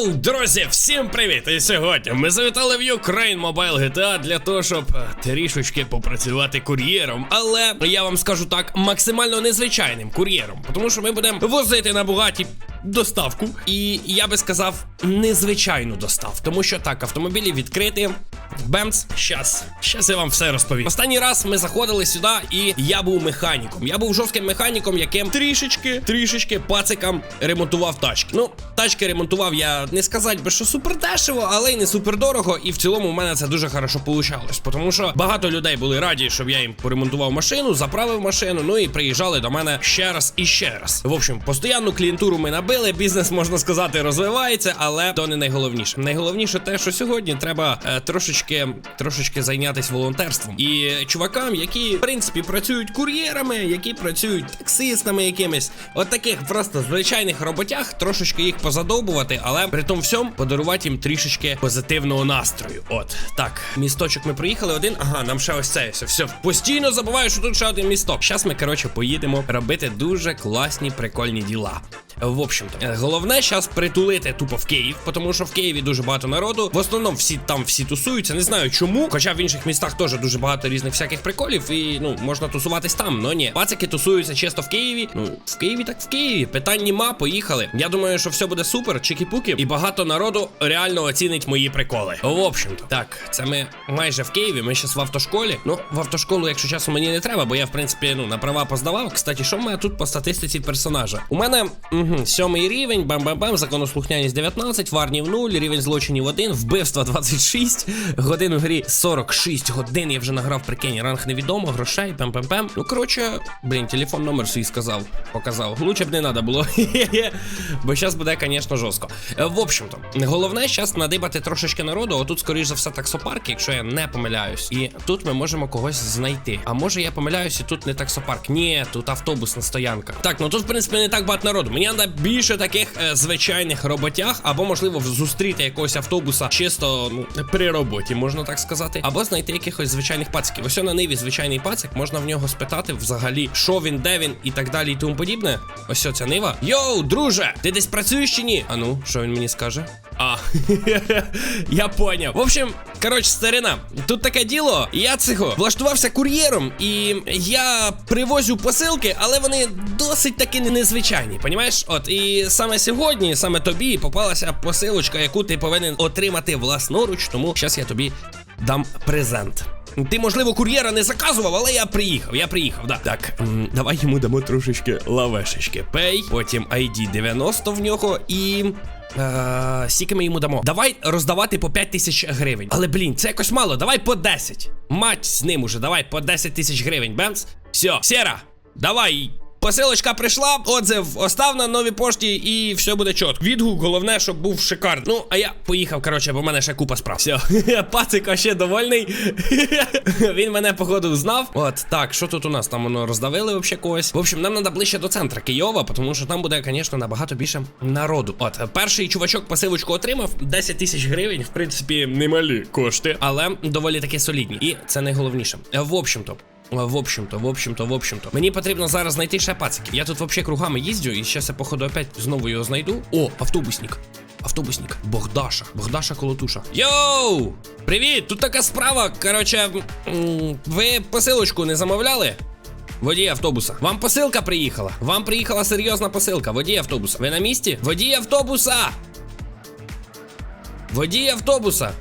Йоу, друзі, всім привіт! І сьогодні ми завітали в Ukraine Mobile GTA для того, щоб е, трішечки попрацювати кур'єром. Але я вам скажу так, максимально незвичайним кур'єром, тому що ми будемо возити на Бугаті доставку. І я би сказав, незвичайну доставку. Тому що так, автомобілі відкриті. Бемц, щас, щас я вам все розповім. Останній раз ми заходили сюди, і я був механіком. Я був жорстким механіком, яким трішечки, трішечки пацикам ремонтував тачки. Ну, тачки ремонтував я не сказати би, що супер дешево, але й не супер дорого. І в цілому у мене це дуже хорошо получалось. Тому що багато людей були раді, щоб я їм поремонтував машину, заправив машину. Ну і приїжджали до мене ще раз і ще раз. В общем, постійну клієнтуру ми набили. Бізнес можна сказати розвивається, але то не найголовніше. Найголовніше те, що сьогодні треба е, трошечки, трошечки зайнятися волонтерством і чувакам, які в принципі працюють кур'єрами, які працюють таксистами якимись, от таких просто звичайних роботях, трошечки їх позадовбувати, але при тому всьому подарувати їм трішечки позитивного настрою. От так, місточок ми приїхали один. Ага, нам ще ось це все. Все постійно забуваю, що тут ще один місток. Зараз ми коротше поїдемо робити дуже класні прикольні діла. В общем-то, головне зараз притулити тупо в Київ, тому що в Києві дуже багато народу. В основному всі там всі тусуються. Не знаю чому. Хоча в інших містах теж дуже багато різних всяких приколів, і ну можна тусуватись там. Но ні, пацики тусуються чисто в Києві. Ну в Києві, так в Києві. Питань нема, поїхали. Я думаю, що все буде супер, чики-пуки, і багато народу реально оцінить мої приколи. В общем-то, так, це ми майже в Києві. Ми зараз в автошколі. Ну, в автошколу, якщо часу мені не треба, бо я в принципі ну на права поздавав. Кстати, що в мене тут по статистиці персонажа? У мене угу, сьомий рівень, бам-бам-бам, законослухняність 19, варнів 0, рівень злочинів 1, вбивства 26, годин у грі 46 годин. Я вже награв прикинь, ранг невідомо, грошей, пем-пем-пем. Ну коротше, блін, телефон номер свій сказав, показав. Лучше б не треба було. Бо зараз буде, звісно, жорстко. Е, В общем-то, головне зараз надибати трошечки народу. Отут, скоріш за все, таксопарк, якщо я не помиляюсь. І тут ми можемо когось знайти. А може я помиляюсь, і тут не таксопарк. Ні, тут автобусна стоянка. Так, ну тут, в принципі, не так багато народу. Мені треба більше таких е, звичайних роботяг, або, можливо, зустріти якогось автобуса чисто ну, при роботі, можна так сказати. Або знайти якихось звичайних пациків. Ось на ниві звичайний пацик, можна в нього спитати взагалі, що він, де він і так далі, і тому подібне. Ось ця нива. Йоу, друже, ти десь працюєш чи ні? А ну, що він мені скаже? А, я поняв. В общем, коротше, старина, тут таке діло. Я цього влаштувався кур'єром, і я привозю посилки, але вони досить таки незвичайні. Понімаєш? От, і саме сьогодні, саме тобі попалася посилочка, яку ти повинен отримати власноруч, тому зараз я тобі дам презент. Ти, можливо, кур'єра не заказував, але я приїхав. Я приїхав, да. Так, давай йому дамо трошечки лавешечки. Пей, потім ID 90 в нього і. Е, Скільки ми йому дамо? Давай роздавати по 5 тисяч гривень. Але блін, це якось мало. Давай по 10. Мать з ним уже, давай по 10 тисяч гривень. Бенс. Все, Сера, давай. Посилочка прийшла, отзив остав на новій пошті і все буде чітко. Відгук, головне, щоб був шикарний. Ну, а я поїхав, коротше, бо в мене ще купа справ. Все, пацика ще довольний. Він мене, походу, знав. От, так, що тут у нас? Там воно роздавили вообще когось. В общем, нам треба ближче до центра Києва, тому що там буде, звісно, набагато більше народу. От, перший чувачок посилочку отримав 10 тисяч гривень, в принципі, немалі кошти, але доволі таки солідні. І це найголовніше. В общем-то. В общем-то, в общем-то, в общем-то. Мені потрібно зараз знайти ще пациків. Я тут взагалі кругами їздю, і зараз я, походу, опять знову його знайду. О, автобусник. Автобусник. Богдаша. Богдаша Колотуша. Йоу! Привіт! Тут така справа. Короче, ви посилочку не замовляли? Водій автобуса. Вам посилка приїхала. Вам приїхала серйозна посилка. Водій автобуса. Ви на місці? Водій автобуса! Водій автобуса!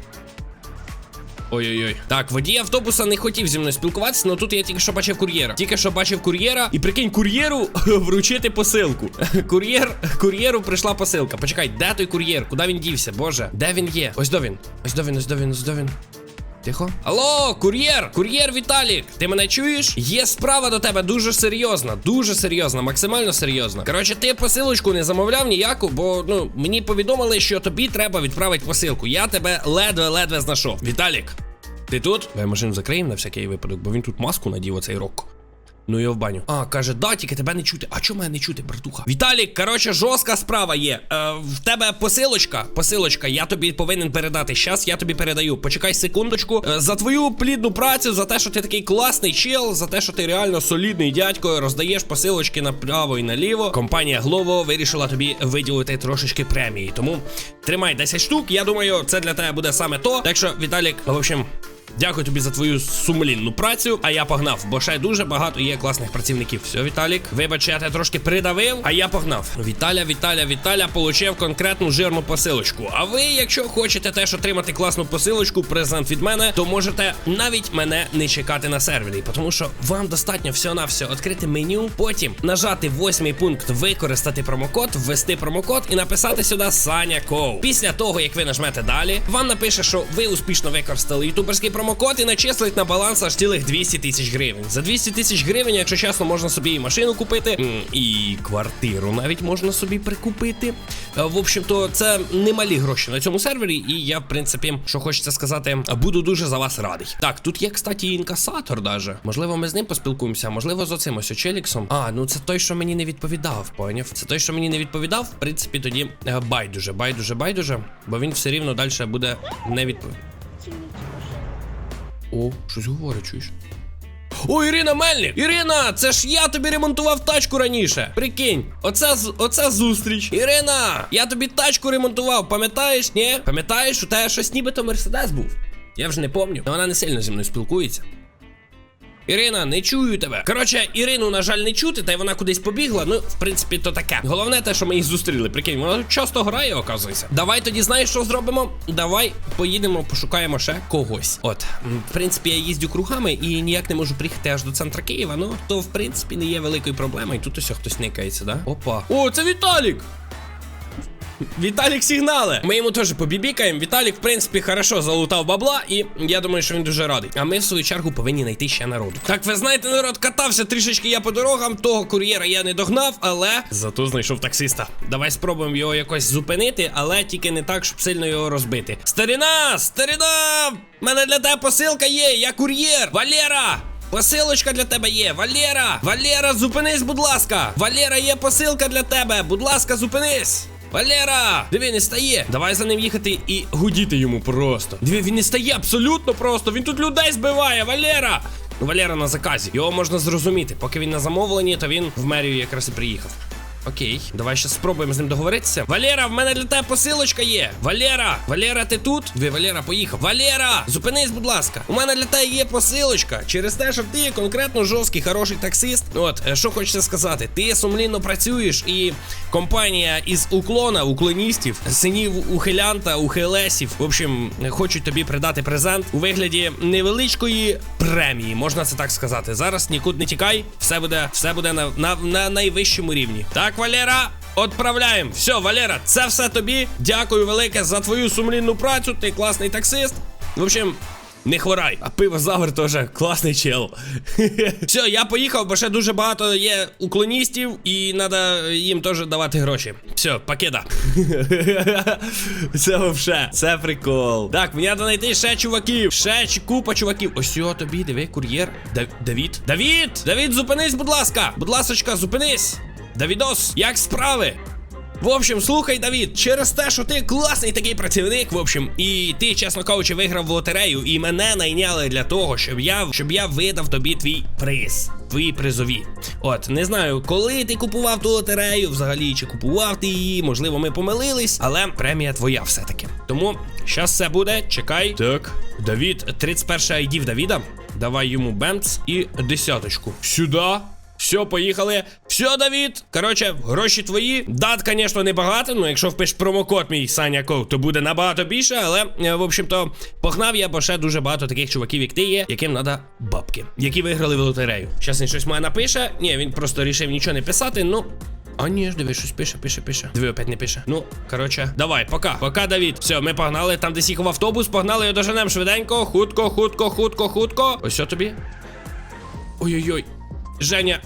Ой-ой-ой. Так, водій автобуса не хотів зі мною спілкуватися, але тут я тільки що бачив кур'єра. Тільки що бачив кур'єра, і прикинь, кур'єру вручити посилку. Кур'єр, кур'єру прийшла посилка. Почекай, де той кур'єр? Куди він дівся? Боже, де він є? Ось до він. Ось до він, ось до він, ось до він. Тихо. Алло, кур'єр! Кур'єр Віталік! Ти мене чуєш? Є справа до тебе дуже серйозна, дуже серйозна, максимально серйозна. Коротше, ти посилочку не замовляв ніяку, бо ну мені повідомили, що тобі треба відправити посилку. Я тебе ледве-ледве знайшов. Віталік, ти тут? Давай машину закриємо на всякий випадок, бо він тут маску надів оцей рок. Ну його в баню. А, каже, да, тільки тебе не чути. А чому мене не чути, братуха? Віталік, коротше, жорстка справа є. Е, в тебе посилочка, посилочка, я тобі повинен передати. Щас я тобі передаю. Почекай секундочку. Е, за твою плідну працю, за те, що ти такий класний чел, за те, що ти реально солідний дядько, роздаєш посилочки направо і наліво. Компанія Glovo вирішила тобі виділити трошечки премії. Тому тримай 10 штук. Я думаю, це для тебе буде саме то. Так що, Віталік, в общем. Дякую тобі за твою сумлінну працю. А я погнав, бо ще дуже багато є класних працівників. Все, Віталік, вибач, я тебе трошки придавив, а я погнав. Віталя, Віталя, Віталя получив конкретну жирну посилочку. А ви, якщо хочете теж отримати класну посилочку, презент від мене, то можете навіть мене не чекати на сервері, тому що вам достатньо всього на все відкрити меню, потім нажати восьмий пункт, використати промокод, ввести промокод і написати сюди Саня Коу. Після того, як ви нажмете далі, вам напише, що ви успішно використали ютуберський промокод і начислить на баланс аж цілих 200 тисяч гривень. За 200 тисяч гривень, якщо чесно, можна собі і машину купити, і квартиру навіть можна собі прикупити. Е, В общем-то, це немалі гроші на цьому сервері, і я, в принципі, що хочеться сказати, буду дуже за вас радий. Так, тут є, кстати, інкасатор даже. Можливо, ми з ним поспілкуємося, можливо, з оцим ось Челіксом. А, ну це той, що мені не відповідав, поняв? Це той, що мені не відповідав. В принципі, тоді е, байдуже, байдуже, байдуже, бо він все рівно далі буде не відповідати. О, щось говорить, чуєш? О, Ірина Мельник! Ірина, це ж я тобі ремонтував тачку раніше. Прикинь, оце, оце зустріч. Ірина, я тобі тачку ремонтував, пам'ятаєш, ні? Пам'ятаєш, у тебе щось нібито Мерседес був? Я вже не пам'ятаю. Вона не сильно зі мною спілкується. Ірина, не чую тебе. Коротше, Ірину, на жаль, не чути, та й вона кудись побігла. Ну, в принципі, то таке. Головне те, що ми їх зустріли. Прикинь, вона часто грає, оказується. Давай тоді знаєш, що зробимо? Давай поїдемо, пошукаємо ще когось. От, в принципі, я їздю кругами і ніяк не можу приїхати аж до центра Києва. Ну, то в принципі не є великою проблемою. Тут ось хтось никається, да? Опа. О, це Віталік! Віталік сигнали. Ми йому теж побібікаємо. Віталік, в принципі, хорошо залутав бабла, і я думаю, що він дуже радий. А ми, в свою чергу, повинні знайти ще народу. Так, ви знаєте, народ катався трішечки я по дорогам. Того кур'єра я не догнав, але зато знайшов таксиста. Давай спробуємо його якось зупинити, але тільки не так, щоб сильно його розбити. Старина! Старина! В мене для тебе посилка є, я кур'єр! Валера! Посилочка для тебе є, Валера! Валера, зупинись, будь ласка! Валера, є посилка для тебе! Будь ласка, зупинись! Валера! Диви, не стає. Давай за ним їхати і гудіти йому просто. Диви, він не стає абсолютно просто. Він тут людей збиває, Валера! Ну, Валера на заказі. Його можна зрозуміти. Поки він на замовленні, то він в мерію якраз і приїхав. Окей, давай ще спробуємо з ним договоритися. Валера, в мене для тебе посилочка є. Валера, Валера, ти тут? Диви, Валера поїхав. Валера, зупинись, будь ласка. У мене для тебе є посилочка. Через те, що ти конкретно жорсткий, хороший таксист. От, е, що хочеться сказати, ти сумлінно працюєш, і компанія із уклона, уклоністів, синів ухилянта, ухилесів, в общем, хочуть тобі придати презент у вигляді невеличкої премії, можна це так сказати. Зараз нікуди не тікай, все буде, все буде на, на, на найвищому рівні. Так, Валера. Отправляємо. Все, Валера, це все тобі. Дякую велике за твою сумлінну працю. Ти класний таксист. В общем, не хворай. А пивозавр теж класний чел. Все, я поїхав, бо ще дуже багато є уклоністів, і треба їм теж давати гроші. Все, покида. Це вообще, це прикол. Так, мені треба знайти ще чуваків. Ще купа чуваків. Ось тобі, диви, кур'єр. Да- Давід. Давід! Давід, зупинись, будь ласка. Будь ласочка, зупинись. Давідос, як справи? В общем, слухай, Давід, через те, що ти класний такий працівник, в общем, і ти, чесно кажучи, виграв в лотерею, і мене найняли для того, щоб я щоб я видав тобі твій приз, твої призові. От, не знаю, коли ти купував ту лотерею, взагалі чи купував ти її, можливо, ми помилились, але премія твоя все-таки. Тому щас все буде, чекай. Так, Давід, 31 ID в Давіда. Давай йому бемц і десяточку. Сюди. Все, поїхали. Все, Давід. Коротше, гроші твої. Дат, звісно, небагато. Ну, якщо впиш промокод мій Саня Ков, то буде набагато більше. Але, е, в общем-то, погнав я, бо ще дуже багато таких чуваків, як ти є, яким треба бабки, які виграли в лотерею. Щас він щось має напише. Ні, він просто рішив нічого не писати. Ну. А ні ж, диви, щось пише, пише, пише. Диви, опять не пише. Ну, коротше, давай, пока. Пока, Давід. Все, ми погнали. Там десь їхав автобус, погнали його доженем швиденько. Хутко, хутко, хутко, хутко. Ось що тобі. Ой-ой-ой. Женя.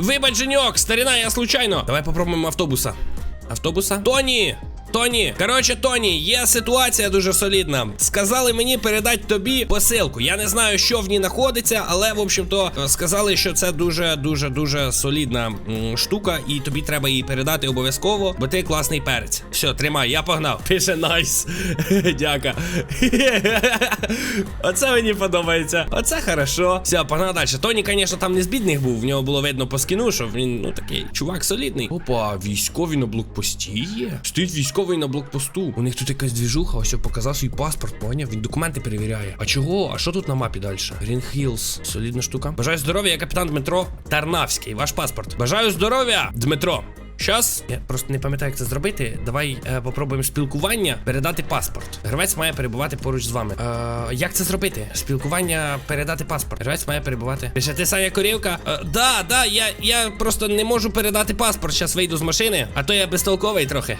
Вибач, Женьок, старина, я случайно. Давай попробуємо автобуса. Автобуса? Тоні! Тоні, коротше, Тоні, є ситуація дуже солідна. Сказали мені передати тобі посилку. Я не знаю, що в ній знаходиться, але в общем-то сказали, що це дуже дуже дуже солідна штука, і тобі треба її передати обов'язково, бо ти класний перець. Все, тримай, я погнав. Пише найс. Дяка. Оце мені подобається. Оце хорошо. Все, погнав далі. Тоні, звісно, там не з бідних був. В нього було видно по скіну, що він ну такий чувак солідний. Опа, військові на блокпості є. Стоїть військовий на блокпосту. У них тут якась двіжуха, ось показав свій паспорт, поняв? Він документи перевіряє. А чого? А що тут на мапі далі? Green Hills. Солідна штука. Бажаю здоров'я, я капітан Дмитро Тарнавський. Ваш паспорт. Бажаю здоров'я, Дмитро. Щас, я просто не пам'ятаю, як це зробити. Давай е, попробуємо спілкування, передати паспорт. Гравець має перебувати поруч з вами. Е, як це зробити? Спілкування, передати паспорт. Гравець має перебувати. Пише, ти Саня Корівка? Е, да, да, я, я просто не можу передати паспорт. Щас вийду з машини, а то я безтолковий трохи.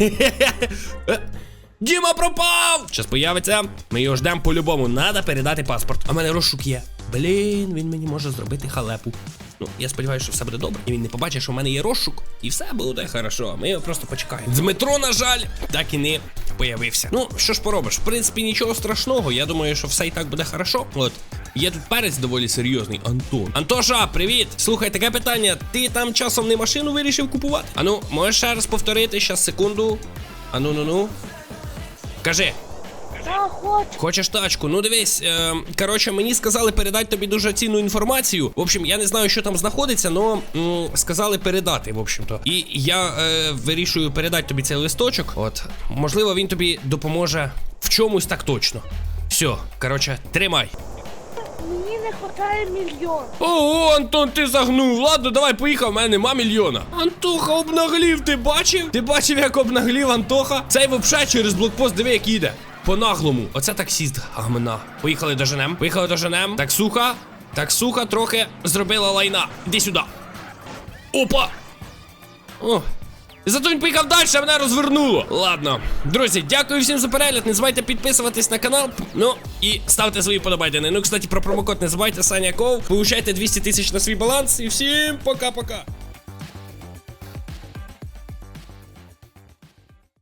Діма пропав! Щас появиться. Ми його ждемо по-любому. Надо передати паспорт. А в мене розшук є. Блін, він мені може зробити халепу. Ну, я сподіваюся, що все буде добре. І він не побачить, що в мене є розшук, і все буде хорошо. Ми його просто почекаємо. Дмитро, на жаль, так і не появився. Ну, що ж поробиш? В принципі, нічого страшного. Я думаю, що все і так буде хорошо. От. Є тут перець доволі серйозний, Антон. Антоша, привіт! Слухай, таке питання. Ти там часом не машину вирішив купувати? Ану, можеш ще раз повторити, щас секунду. Ану, ну ну. Кажи. Та хочу. Хочеш тачку? Ну дивись, е, коротше, мені сказали передати тобі дуже цінну інформацію. В общем, я не знаю, що там знаходиться, але сказали передати, в общем-то. І я е, вирішую передати тобі цей листочок. От, можливо, він тобі допоможе в чомусь так точно. Все, коротше, тримай. Мені не вистачає мільйон. Ого, Антон, ти загнув. Ладно, давай поїхав, в мене нема мільйона. Антоха обнаглів, ти бачив? Ти бачив, як обнаглів Антоха? Цей вообще через блокпост, диви, як їде. По наглому. Оце таксіст. Гамна. Поїхали до женем. Поїхали до женем. Таксуха. Таксуха трохи зробила лайна. Іди сюди. Опа! О. Зато він поїхав далі, а мене розвернуло. Ладно, друзі, дякую всім за перегляд. Не забувайте підписуватись на канал. Ну і ставте свої подобайдени. Ну, кстати, про промокод не забувайте, Саня Ков. Получайте 200 тисяч на свій баланс. І всім пока-пока.